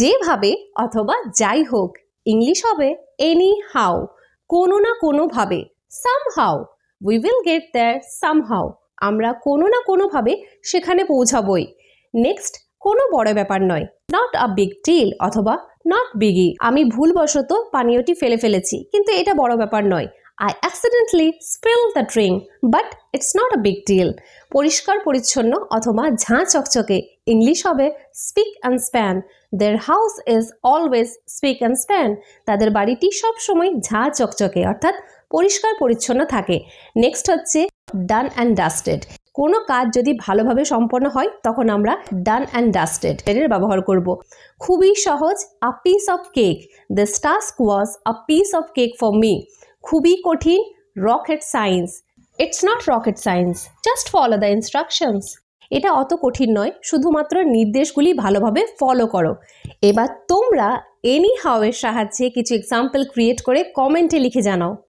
যেভাবে অথবা যাই হোক ইংলিশ হবে এনি হাউ কোনো না কোনোভাবে somehow we will get there somehow আমরা কোনো না কোনোভাবে সেখানে পৌঁছাবই। নেক্সট কোনো বড় ব্যাপার নয় নট আ বিগ ডিল অথবা নট বিগি আমি ভুলবশত পানীয়টি ফেলে ফেলেছি, কিন্তু এটা বড় ব্যাপার নয়। I accidentally spill the drink but it's not a big deal পরিষ্কার পরিচ্ছন্ন অথবা ঝাঁ চকচকে ইংলিশ হবে spick and span their house is always spick and span তাদের বাড়িটি সবসময় ঝাঁ চকচকে, অর্থাৎ পরিষ্কার পরিচ্ছন্ন থাকে। নেক্সট হচ্ছে ডান অ্যান্ড ডাস্টেড কোনো কাজ যদি ভালোভাবে সম্পন্ন হয়, তখন আমরা ডান অ্যান্ড ডাস্টেড এর ব্যবহার করব। খুবই সহজ a piece of cake this task was a piece of cake for me খুবই কঠিন rocket science it's not rocket science just follow the instructions এটা অত কঠিন নয়, শুধুমাত্র নির্দেশগুলি ভালোভাবে ফলো করো। এবার তোমরা এনি হাওয়ের সাহায্যে কিছু এক্সাম্পল ক্রিয়েট করে কমেন্টে লিখে জানাও।